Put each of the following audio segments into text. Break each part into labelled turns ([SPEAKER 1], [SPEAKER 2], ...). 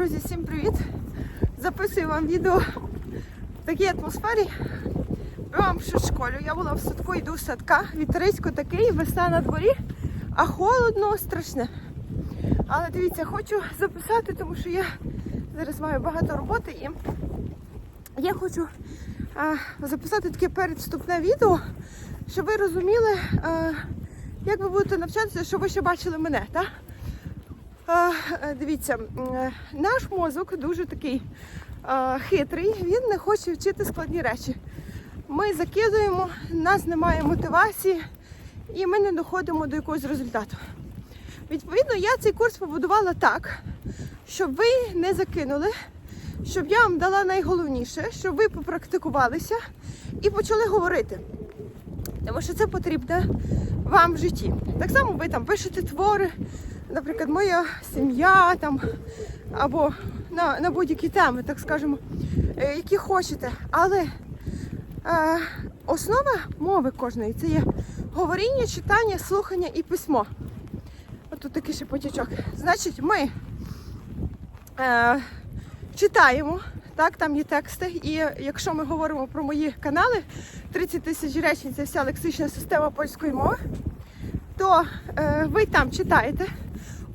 [SPEAKER 1] Друзі, всім привіт! Записую вам відео в такій атмосфері. Вам що школю. Я була в садку, йду з садка. Вітерисько такий, весна на дворі, а холодно, страшне. Але дивіться, хочу записати, тому що я зараз маю багато роботи і я хочу а, записати таке передступне відео, щоб ви розуміли, а, як ви будете навчатися, щоб ви ще бачили мене. Так? Е, Дивіться, е, наш мозок дуже такий хитрий, він не хоче вчити складні речі. Ми закидуємо, в нас немає мотивації і ми не доходимо до якогось результату. Відповідно, я цей курс побудувала так, щоб ви не закинули, щоб я вам дала найголовніше, щоб ви попрактикувалися і почали говорити. Тому що це потрібно вам в житті. Так само ви там пишете твори, наприклад, моя сім'я там, або на, на будь-які теми, так скажемо, е, які хочете. Але е, основа мови кожної це є говоріння, читання, слухання і письмо. От тут такий ще потічок. Значить, ми е, читаємо, так, там є тексти. І якщо ми говоримо про мої канали, 30 тисяч речень це вся лексична система польської мови, то е, ви там читаєте,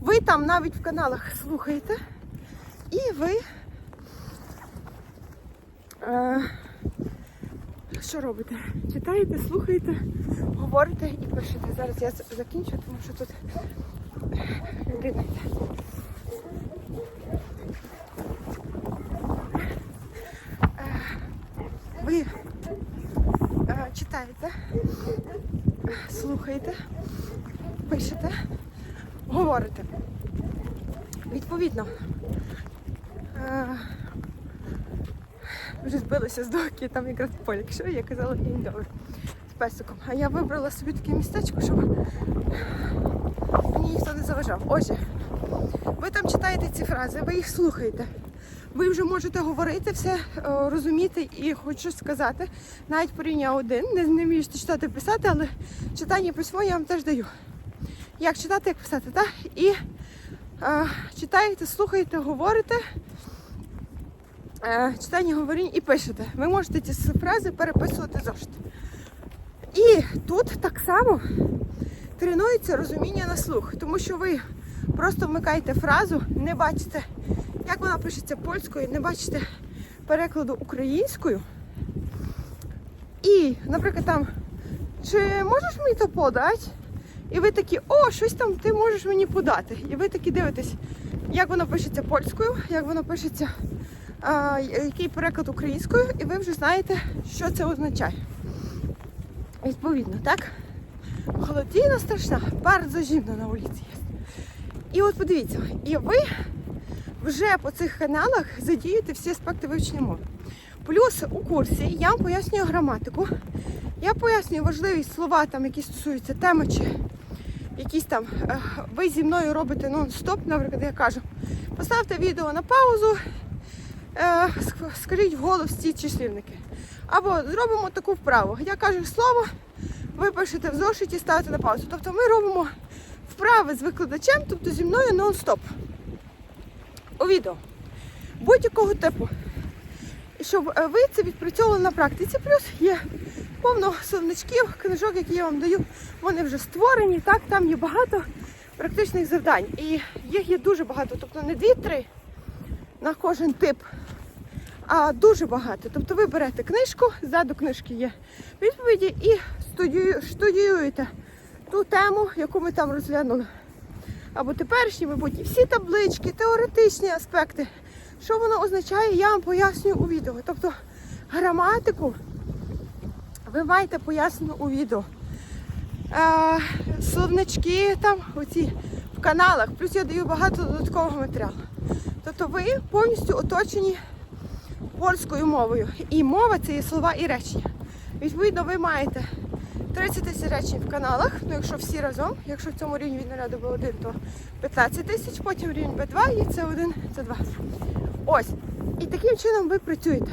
[SPEAKER 1] ви там навіть в каналах слухаєте, і ви е, що робите? Читаєте, слухаєте, говорите і пишете. Зараз я закінчу, тому що тут людина. Е, Ви е, читаєте, слухаєте, пишете, говорите. Відповідно, е, вже збилися з доки, там якраз поле. Якщо я казала, їм добре з песиком. А я вибрала собі таке містечко, щоб мені ніхто не заважав. Отже, ви там читаєте ці фрази, ви їх слухаєте. Ви вже можете говорити все, е, розуміти і хоч щось сказати. Навіть порівня один, не, не вмієте читати писати, але читання письмо я вам теж даю. Як читати, як писати, так? І е, читаєте, слухаєте, говорите. Е, читання, говоріння і пишете. Ви можете ці фрази переписувати зошит. І тут так само тренується розуміння на слух, тому що ви просто вмикаєте фразу, не бачите, як вона пишеться польською, не бачите перекладу українською. І, наприклад, там, чи можеш мені то подати? І ви такі, о, щось там ти можеш мені подати. І ви такі дивитесь, як воно пишеться польською, як воно пишеться, а, який переклад українською, і ви вже знаєте, що це означає. Відповідно, так? Холодина страшна, bardzo зимно на вулиці є. І от подивіться, і ви вже по цих каналах задієте всі аспекти вивчення мови. Плюс у курсі я вам пояснюю граматику, я пояснюю важливі слова, там, які стосуються теми чи якісь там е, ви зі мною робите нон-стоп, наприклад, я кажу, поставте відео на паузу, е, ск- скажіть вголос ці числівники. Або зробимо таку вправу. Я кажу слово, ви пишете в зошиті, ставите на паузу. Тобто ми робимо вправи з викладачем, тобто зі мною нон-стоп. У відео. Будь-якого типу. Щоб е, ви це відпрацьовували на практиці. Плюс є повно словничків, книжок, які я вам даю, вони вже створені. Так, там є багато практичних завдань. І їх є дуже багато. Тобто не дві-три на кожен тип, а дуже багато. Тобто ви берете книжку, ззаду книжки є відповіді і студію, студіюєте ту тему, яку ми там розглянули. Або теперішні, майбутні, всі таблички, теоретичні аспекти. Що воно означає, я вам пояснюю у відео. Тобто граматику ви маєте пояснено у відео. Е, словнички там оці в каналах, плюс я даю багато додаткового матеріалу. Тобто ви повністю оточені польською мовою. І мова це є слова і речення. Відповідно, ви маєте 30 тисяч речень в каналах, ну якщо всі разом, якщо в цьому рівні від 0 до 1, то 15 тисяч, потім рівень B2 і це 1, це 2. Ось. І таким чином ви працюєте.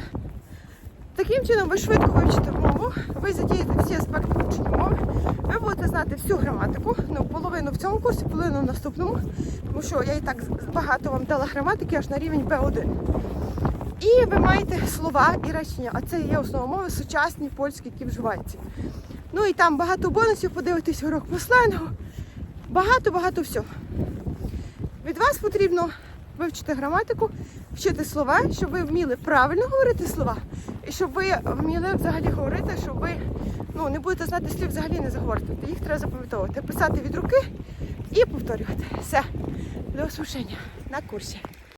[SPEAKER 1] Таким чином ви швидко вивчите мову, ви задієте всі аспекти вивчення мови, ви будете знати всю граматику, ну половину в цьому курсі, половину в наступному, тому що я і так багато вам дала граматики аж на рівень B1. І ви маєте слова і речення, а це є основа мови сучасні польські, які вживаються. Ну і там багато бонусів, подивитись урок по сленгу, багато-багато всього. Від вас потрібно вивчити граматику, вчити слова, щоб ви вміли правильно говорити слова, і щоб ви вміли взагалі говорити, щоб ви ну, не будете знати слів, взагалі не заговорити. Їх треба запам'ятовувати, писати від руки і повторювати. Все. До осушення на курсі.